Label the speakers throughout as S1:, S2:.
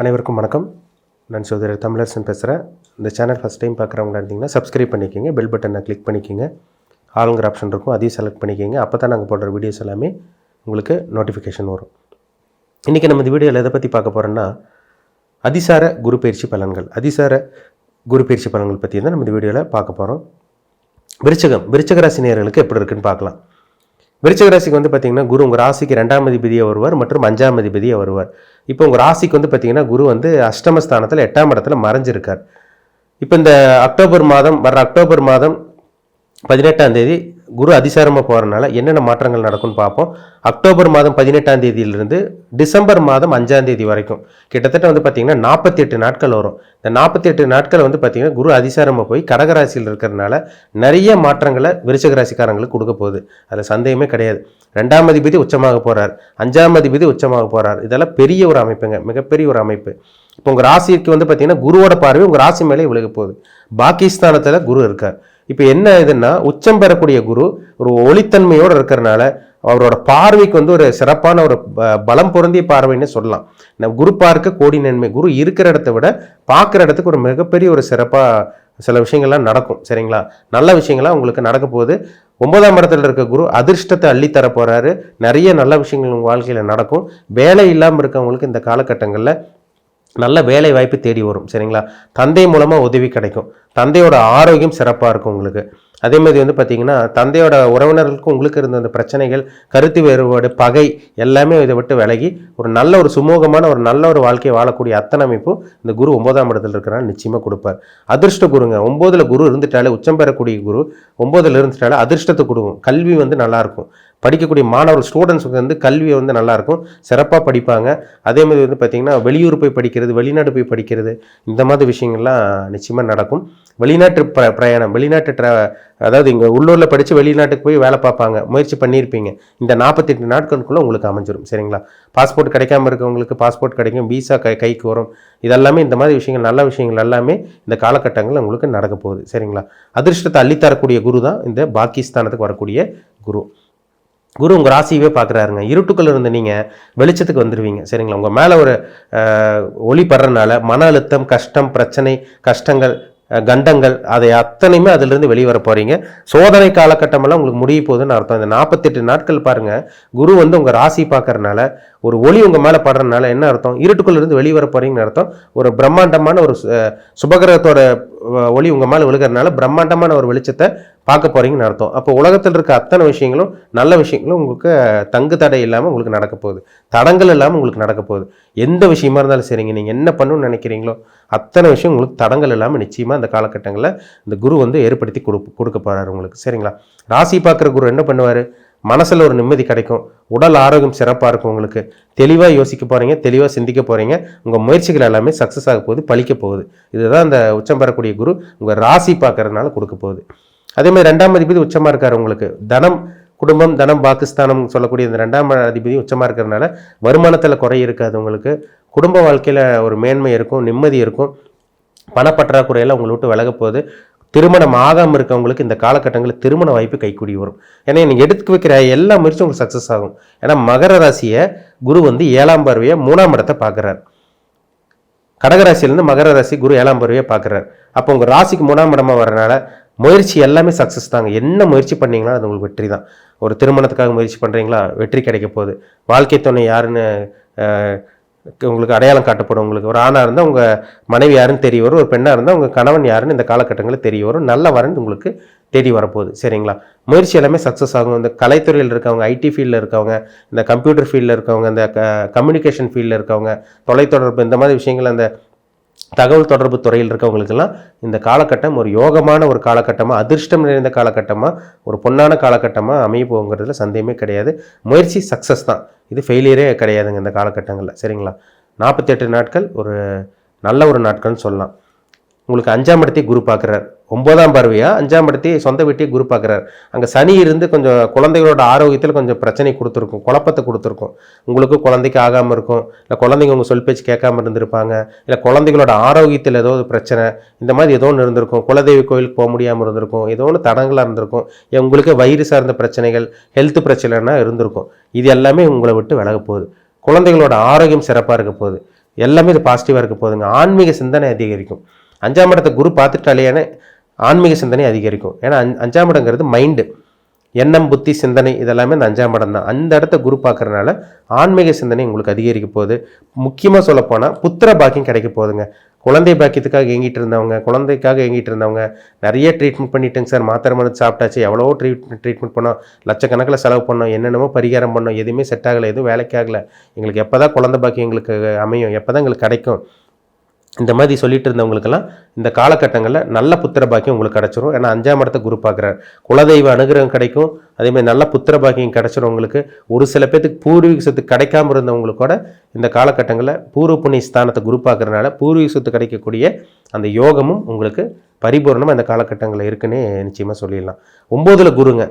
S1: அனைவருக்கும் வணக்கம். நான் சோதரர் தமிழரசன் பேசுகிறேன் இந்த சேனல் ஃபஸ்ட் டைம் பார்க்குறவங்களா இருந்தீங்கன்னா சப்ஸ்கிரைப் பண்ணிக்கோங்க பெல் பட்டனை கிளிக் பண்ணிக்கோங்க. ஆளுங்கிற ஆப்ஷன் இருக்கும் அதையும் செலக்ட் பண்ணிக்கோங்க. அப்போ தான் நாங்கள் போடுற வீடியோஸ் எல்லாமே உங்களுக்கு நோட்டிஃபிகேஷன் வரும். இன்றைக்கி நம்ம இந்த வீடியோவில் எதை பற்றி பார்க்க போகிறோன்னா அதிசார குரு பயிற்சி பலன்கள். அதிசார குரு பயிற்சி பலன்கள் பற்றி தான் நம்ம இந்த வீடியோவில் பார்க்க போகிறோம் விருச்சகம் விருச்சக ராசி எப்படி இருக்குன்னு பார்க்கலாம். விருச்சக ராசிக்கு வந்து பார்த்தீங்கன்னா குரு உங்கள் ராசிக்கு ரெண்டாம் அதிபதியாக வருவார் மற்றும் அஞ்சாம் அதிபதியாக வருவார். இப்போ உங்கள் ராசிக்கு வந்து பார்த்தீங்கன்னா குரு வந்து அஷ்டமஸ்தானத்தில் எட்டாம் இடத்துல மறைஞ்சிருக்கார். இப்போ இந்த அக்டோபர் மாதம் வர்ற அக்டோபர் மாதம் பதினெட்டாம் தேதி குரு அதிசாரமாக போகிறனால என்னென்ன மாற்றங்கள் நடக்கும்னு பார்ப்போம். அக்டோபர் மாதம் பதினெட்டாம் தேதியிலிருந்து டிசம்பர் மாதம் அஞ்சாம் தேதி வரைக்கும். கிட்டத்தட்ட வந்து பார்த்தீங்கன்னா நாற்பத்தி எட்டு நாட்கள் வரும். இந்த நாற்பத்தி எட்டு நாட்கள் வந்து பார்த்திங்கன்னா குரு அதிசாரமாக போய் கடகராசியில் இருக்கிறதுனால நிறைய மாற்றங்களை விருச்சக ராசிக்காரங்களுக்கு கொடுக்க போகுது. அதில் சந்தேகமே கிடையாது. ரெண்டாம் அதிபதி உச்சமாக போகிறார் அஞ்சாம் அதிபதி உச்சமாக போகிறார் இதெல்லாம் பெரிய ஒரு அமைப்புங்க. மிகப்பெரிய ஒரு அமைப்பு. இப்போ உங்கள் ராசிக்கு வந்து பார்த்தீங்கன்னா குருவோட பார்வை உங்கள் ராசி மேலே விலக போகுது. பாகிஸ்தானத்தில் குரு இருக்கார். இப்போ என்ன இதுன்னா உச்சம் பெறக்கூடிய குரு ஒரு ஒளித்தன்மையோடு இருக்கிறனால அவரோட பார்வைக்கு வந்து ஒரு சிறப்பான ஒரு ப- பலம் பொருந்திய பார்வைன்னு சொல்லலாம். நம்ம குரு பார்க்க கோடி நன்மை. குரு இருக்கிற இடத்த விட பார்க்குற இடத்துக்கு ஒரு மிகப்பெரிய ஒரு சிறப்பாக சில விஷயங்கள்லாம் நடக்கும். சரிங்களா? நல்ல விஷயங்கள்லாம் உங்களுக்கு நடக்க போகுது. ஒன்பதாம் இடத்துல இருக்க குரு அதிர்ஷ்டத்தை அள்ளித்தர போகிறாரு நிறைய நல்ல விஷயங்கள் உங்கள் வாழ்க்கையில் நடக்கும். வேலை இல்லாமல் இருக்கவங்களுக்கு இந்த காலகட்டங்களில் நல்ல வேலை வாய்ப்பு தேடி வரும் சரிங்களா? தந்தை மூலமாக உதவி கிடைக்கும். தந்தையோட ஆரோக்கியம் சிறப்பாக இருக்கும் உங்களுக்கு. அதே மாதிரி வந்து பார்த்தீங்கன்னா தந்தையோட உறவினர்களுக்கும் உங்களுக்கு இருந்த அந்த பிரச்சனைகள் கருத்து வேறுபாடு பகை எல்லாமே இதை விட்டு விலகி ஒரு நல்ல ஒரு சுமூகமான ஒரு நல்ல ஒரு வாழ்க்கையை வாழக்கூடிய அத்தனை அமைப்பும் இந்த குரு ஒன்பதாம் இடத்துல இருக்கிறனால நிச்சயமாக கொடுப்பார். அதிர்ஷ்ட குருங்க ஒம்போதில் குரு இருந்துட்டாலே உச்சம் பெறக்கூடிய குரு ஒம்போதில் இருந்துட்டாலே அதிர்ஷ்டத்தை கொடுக்கும். கல்வி வந்து நல்லாயிருக்கும் படிக்கக்கூடிய மாணவர் ஸ்டூடெண்ட்ஸுக்கு வந்து கல்வி வந்து நல்லாயிருக்கும். சிறப்பாக படிப்பாங்க. அதே மாதிரி வந்து பார்த்திங்கன்னா வெளியூர் போய் படிக்கிறது வெளிநாடு போய் படிக்கிறது இந்த மாதிரி விஷயங்கள்லாம் நிச்சயமாக நடக்கும். வெளிநாட்டு பிர பிரயாணம் வெளிநாட்டு ட்ர அதாவது இங்கே உள்ளூரில் படித்து வெளிநாட்டுக்கு போய் வேலை பார்ப்பாங்க. முயற்சி பண்ணியிருப்பீங்க. இந்த நாற்பத்தெட்டு நாட்களுக்குள்ளே உங்களுக்கு அமைஞ்சிரும். சரிங்களா? பாஸ்போர்ட் கிடைக்காம இருக்கவங்களுக்கு பாஸ்போர்ட் கிடைக்கும். விசா கை கைக்கு வரும். இதெல்லாமே இந்த மாதிரி விஷயங்கள் நல்ல விஷயங்கள் எல்லாமே இந்த காலகட்டங்களில் உங்களுக்கு நடக்க போகுது. சரிங்களா? அதிர்ஷ்டத்தை அள்ளித்தரக்கூடிய குரு தான் இந்த பாகிஸ்தானத்துக்கு வரக்கூடிய குரு. குரு உங்கள் ராசியவே பார்க்குறாருங்க இருட்டுக்குள்ள இருந்து நீங்கள் வெளிச்சத்துக்கு வந்துடுவீங்க சரிங்களா? உங்கள் மேலே ஒரு ஒளி படுறதுனால மன அழுத்தம் கஷ்டம் பிரச்சனை கஷ்டங்கள் கண்டங்கள் அதை அத்தனையுமே அதிலிருந்து வெளியே வர போகிறீங்க சோதனை காலகட்டமெல்லாம் உங்களுக்கு முடிய போகுதுன்னு அர்த்தம். இந்த நாற்பத்தெட்டு நாட்கள் பாருங்கள் குரு வந்து உங்கள் ராசி பார்க்கறனால ஒரு ஒளி உங்கள் மேலே படுறதுனால என்ன அர்த்தம்? இருட்டுக்குள்ளேருந்து வெளியே வர போகிறீங்கன்னு அர்த்தம். ஒரு பிரம்மாண்டமான ஒரு சு- சுபகிரகத்தோட ஒளி உங்கள் மேலே விழுகிறதுனால பிரம்மாண்டமான ஒரு வெளிச்சத்தை பார்க்க போகிறீங்கன்னு அர்த்தம். அப்போ உலகத்தில் இருக்க அத்தனை விஷயங்களும் நல்ல விஷயங்களும் உங்களுக்கு தங்கு தடை இல்லாமல் உங்களுக்கு நடக்க போகுது. தடங்கள் இல்லாமல் உங்களுக்கு நடக்க போகுது. எந்த விஷயமா இருந்தாலும் சரிங்க. நீங்கள் என்ன பண்ணணும்னு நினைக்கிறீங்களோ அத்தனை விஷயம் உங்களுக்கு தடங்கள் இல்லாமல் நிச்சயமாக அந்த காலகட்டங்களில் இந்த குரு வந்து ஏற்படுத்தி கொடு கொடுக்க போகிறாரு உங்களுக்கு. சரிங்களா? ராசி பார்க்குற குரு என்ன பண்ணுவார்? மனசில் ஒரு நிம்மதி கிடைக்கும். உடல் ஆரோக்கியம் சிறப்பாக இருக்கும் உங்களுக்கு. தெளிவாக யோசிக்க போகிறீங்க தெளிவாக சிந்திக்க போகிறீங்க உங்கள் முயற்சிகள் எல்லாமே சக்ஸஸ் ஆக போகுது பழிக்க போகுது. இதுதான் இந்த உச்சம் பெறக்கூடிய குரு. உங்கள் ராசி பார்க்கறதுனால கொடுக்க போகுது. அதே மாதிரி ரெண்டாம் அதிபதி உச்சமாக இருக்கார் உங்களுக்கு. தனம் குடும்பம் தனம் பாகிஸ்தானம் சொல்லக்கூடிய இந்த ரெண்டாம் அதிபதி உச்சமாக இருக்கிறதுனால வருமானத்தில் குறை இருக்காது உங்களுக்கு. குடும்ப வாழ்க்கையில் ஒரு மேன்மை இருக்கும் நிம்மதி இருக்கும். பணப்பற்றாக்குறையெல்லாம் உங்களை விட்டு விலக போகுது. திருமணம் ஆகாமல் இருக்கவங்களுக்கு இந்த காலகட்டங்களில் திருமண வாய்ப்பு கைக்கூடி வரும். ஏன்னா நீங்கள் எடுத்து வைக்கிற எல்லா முயற்சியும் உங்களுக்கு சக்ஸஸ் ஆகும். ஏன்னா மகர ராசியை குரு வந்து ஏழாம் பார்வையை மூணாம் இடத்தை பார்க்குறார். கடகராசியிலேருந்து மகர ராசி குரு ஏழாம் பார்வையை பார்க்குறாரு. அப்போ உங்கள் ராசிக்கு மூணாம் இடமா வரனால முயற்சி எல்லாமே சக்ஸஸ் தாங்க. என்ன முயற்சி பண்ணீங்களோ அது உங்களுக்கு வெற்றி தான். ஒரு திருமணத்துக்காக முயற்சி பண்ணுறீங்களா வெற்றி கிடைக்க போகுது. வாழ்க்கை துணை யாருன்னு உங்களுக்கு அடையாளம் காட்டப்படும். உங்களுக்கு ஒரு ஆணாக இருந்தால் உங்கள் மனைவி யாருன்னு தெரிய வரும். ஒரு பெண்ணாக இருந்தால் உங்கள் கணவன் யாருன்னு இந்த காலகட்டங்களில் தெரிய வரும். நல்ல வரன் உங்களுக்கு தேடி வரப்போகுது. சரிங்களா? முயற்சி எல்லாமே சக்ஸஸ் ஆகும். இந்த கலைத்துறையில் இருக்கவங்க ஐடி ஃபீல்டில் இருக்கவங்க இந்த கம்ப்யூட்டர் ஃபீல்டில் இருக்கவங்க இந்த கம்யூனிகேஷன் ஃபீல்டில் இருக்கவங்க தொலைத்தொடர்பு இந்த மாதிரி விஷயங்கள் அந்த தகவல் தொடர்பு துறையில் இருக்கவங்களுக்கெல்லாம் இந்த காலகட்டம் ஒரு யோகமான ஒரு காலகட்டமாக அதிர்ஷ்டம் நிறைந்த காலகட்டமாக ஒரு பொன்னான காலகட்டமாக அமைய போங்கிறதுல சந்தேகமே கிடையாது. முயற்சி சக்ஸஸ் தான். இது ஃபெயிலியரே கிடையாதுங்க இந்த காலகட்டங்களில். சரிங்களா? நாற்பத்தெட்டு நாட்கள் ஒரு நல்ல ஒரு நாட்கள்னு சொல்லலாம். உங்களுக்கு அஞ்சாம் இடத்தையே குரு பார்க்குறார். ஒன்பதாம் பார்வையாக அஞ்சாம் இடத்தையே சொந்த வீட்டையே குரு பார்க்குறாரு. அங்கே சனி இருந்து கொஞ்சம் குழந்தைகளோட ஆரோக்கியத்தில் கொஞ்சம் பிரச்சனை கொடுத்துருக்கும் குழப்பத்தை கொடுத்துருக்கும். உங்களுக்கு குழந்தைக்கு ஆகாமல் இருக்கும் இல்லை குழந்தைங்க உங்கள் சொல் பேச்சு கேட்காம இருந்திருப்பாங்க இல்லை குழந்தைகளோட ஆரோக்கியத்தில் ஏதோ ஒரு பிரச்சனை இந்த மாதிரி ஏதோ ஒன்று இருந்திருக்கும். குலதெய்வ கோயிலுக்கு போக முடியாமல் இருந்திருக்கும் ஏதோ ஒன்று தடங்களாக இருந்திருக்கும். உங்களுக்கு வயிறு சார்ந்த பிரச்சனைகள் ஹெல்த் பிரச்சனைனா இருந்திருக்கும். இது எல்லாமே உங்களை விட்டு விலக போகுது. குழந்தைகளோட ஆரோக்கியம் சிறப்பாக இருக்க போகுது. எல்லாமே இது பாசிட்டிவாக இருக்க போகுதுங்க. ஆன்மீக சிந்தனை அதிகரிக்கும். அஞ்சாம் இடத்தை குரு பார்த்துட்டாலேயான ஆன்மீக சிந்தனை அதிகரிக்கும். ஏன்னா அஞ் அஞ்சாம் இடங்கிறது மைண்டு எண்ணம் புத்தி சிந்தனை இதெல்லாமே இந்த அஞ்சாம் இடம் தான். அந்த இடத்த குரு பார்க்குறனால ஆன்மீக சிந்தனை உங்களுக்கு அதிகரிக்க போகுது. முக்கியமாக சொல்லப்போனால் புத்திர பாக்கியம் கிடைக்க போகுதுங்க. குழந்தை பாக்கியத்துக்காக ஏங்கிட்டு இருந்தவங்க குழந்தைக்காக ஏங்கிட்டு இருந்தவங்க நிறைய ட்ரீட்மெண்ட் பண்ணிட்டேங்க சார். மாத்திரை மருந்து சாப்பிட்டாச்சு. எவ்வளோ ட்ரீட் ட்ரீட்மெண்ட் பண்ணோம். லட்சக்கணக்கில் செலவு பண்ணோம். என்னென்னமோ பரிகாரம் பண்ணோம். எதுவுமே செட் ஆகலை. எதுவும் வேலைக்கு ஆகலை. எங்களுக்கு எப்போ தான் குழந்தை பாக்கியம் எங்களுக்கு அமையும் எப்போ தான் எங்களுக்கு கிடைக்கும் இந்த மாதிரி சொல்லிட்டு இருந்தவங்களுக்கெல்லாம் இந்த காலகட்டங்களில் நல்ல புத்திர பாக்கியம் உங்களுக்கு கிடச்சிரும். ஏன்னா அஞ்சாம் இடத்த குரு பார்க்குறாரு. குலதெய்வ அனுகிரகம் கிடைக்கும். அதேமாதிரி நல்ல புத்திர பாக்கியம் கிடச்சிரும் உங்களுக்கு. ஒரு சில பேர்த்துக்கு பூர்வீக சொத்து கிடைக்காம இருந்தவங்களுக்கு கூட இந்த காலகட்டங்களில் பூர்வ புண்ணிய ஸ்தானத்தை குரு பார்க்கறனால பூர்வீக சொத்து கிடைக்கக்கூடிய அந்த யோகமும் உங்களுக்கு பரிபூர்ணமாக இந்த காலகட்டங்களில் இருக்குன்னே நிச்சயமாக சொல்லிடலாம். ஒம்போதில் குருங்க.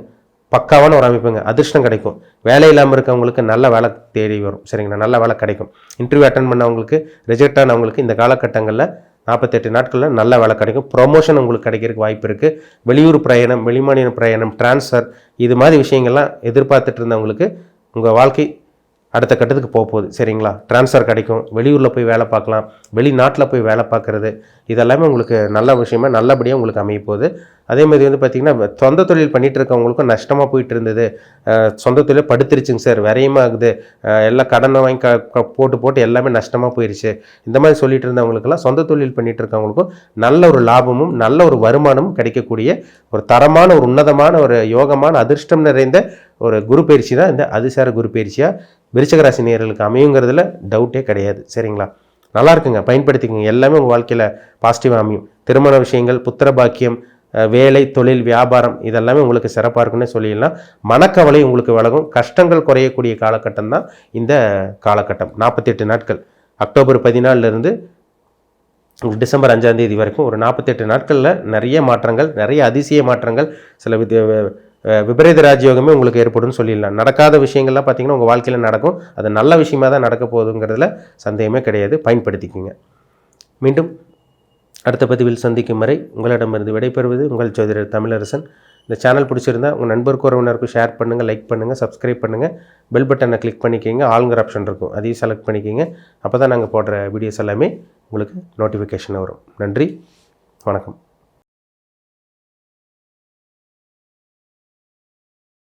S1: பக்காவான ஒரு அமைப்புங்க. அதிர்ஷ்டம் கிடைக்கும். வேலை இல்லாமல் இருக்கவங்களுக்கு நல்ல வேலை தேடி வரும். சரிங்களா? நல்ல வேலை கிடைக்கும். இன்டர்வியூ அட்டன் பண்ணவங்களுக்கு ரிஜெக்ட் ஆனவங்களுக்கு இந்த காலகட்டங்களில் நாற்பத்தெட்டு நாட்களில் நல்ல வேலை கிடைக்கும். ப்ரொமோஷன் உங்களுக்கு கிடைக்கிறதுக்கு வாய்ப்பு இருக்குது வெளியூர் பிரயாணம் வெளிமாநில பிரயாணம் ட்ரான்ஸ்ஃபர் இது மாதிரி விஷயங்கள்லாம் எதிர்பார்த்துட்டு இருந்தவங்களுக்கு உங்கள் வாழ்க்கை அடுத்த கட்டத்துக்கு போக போகுது. சரிங்களா? ட்ரான்ஸ்ஃபர் கிடைக்கும். வெளியூரில் போய் வேலை பார்க்கலாம். வெளிநாட்டில் போய் வேலை பார்க்குறது. இதெல்லாமே உங்களுக்கு நல்ல விஷயமா நல்லபடியாக உங்களுக்கு அமைய போகுது. அதே மாதிரி வந்து பார்த்திங்கன்னா சொந்த தொழில் பண்ணிகிட்டு இருக்கவங்களுக்கும் நஷ்டமாக போயிட்டு இருந்தது சொந்த தொழில் படுத்துருச்சுங்க சார். விரையமாக ஆகுது எல்லாம் கடனை வாங்கி க போட்டு போட்டு எல்லாமே நஷ்டமாக போயிடுச்சு இந்த மாதிரி சொல்லிட்டு இருந்தவங்களுக்கெல்லாம் சொந்த தொழில் பண்ணிகிட்டு இருக்கவங்களுக்கும் நல்ல ஒரு லாபமும் நல்ல ஒரு வருமானமும் கிடைக்கக்கூடிய ஒரு தரமான ஒரு உன்னதமான ஒரு யோகமான அதிர்ஷ்டம் நிறைந்த ஒரு குரு பயிற்சி தான் இந்த அதிசார குரு பயிற்சியாக விருச்சகராசி நேர்களுக்கு அமையுங்கிறதுல டவுட்டே கிடையாது. சரிங்களா? நல்லா இருக்குங்க. பயன்படுத்திக்கங்க. எல்லாமே உங்கள் வாழ்க்கையில் பாசிட்டிவாக அமையும். திருமண விஷயங்கள் புத்திர பாக்கியம் வேலை தொழில் வியாபாரம் இதெல்லாமே உங்களுக்கு சிறப்பாக இருக்குன்னு சொல்லிடலாம். மனக்கவலை உங்களுக்கு விலகும். கஷ்டங்கள் குறையக்கூடிய காலகட்டம் தான் இந்த காலகட்டம். நாற்பத்தெட்டு நாட்கள். அக்டோபர் பதினாலிருந்து டிசம்பர் அஞ்சாந்தேதி வரைக்கும் ஒரு நாற்பத்தெட்டு நாட்களில் நிறைய மாற்றங்கள் நிறைய அதிசய மாற்றங்கள் சில வித விபரீத ராஜயோகமே உங்களுக்கு ஏற்படும் சொல்லிடலாம். நடக்காத விஷயங்கள்லாம் பார்த்தீங்கன்னா உங்கள் வாழ்க்கையில் நடக்கும். அது நல்ல விஷயமா தான் நடக்க போகுதுங்கிறதுல சந்தேகமே கிடையாது. பயன்படுத்திக்கோங்க. மீண்டும் அடுத்த பதிவில் சந்திக்கும் வரை உங்களிடமிருந்து விடைபெறுவது உங்கள் ஜோதிடர் தமிழரசன். இந்த சேனல் பிடிச்சிருந்தா உங்கள் நண்பருக்கு உறவினருக்கும் ஷேர் பண்ணுங்கள் லைக் பண்ணுங்கள் சப்ஸ்கிரைப் பண்ணுங்கள் பெல் பட்டனை கிளிக் பண்ணிக்கோங்க. ஆளுங்கிற ஆப்ஷன் இருக்கும். அதையும் செலக்ட் பண்ணிக்கோங்க. அப்போ தான் நாங்கள் போடுற வீடியோஸ் எல்லாமே உங்களுக்கு நோட்டிஃபிகேஷன் வரும். நன்றி. வணக்கம்.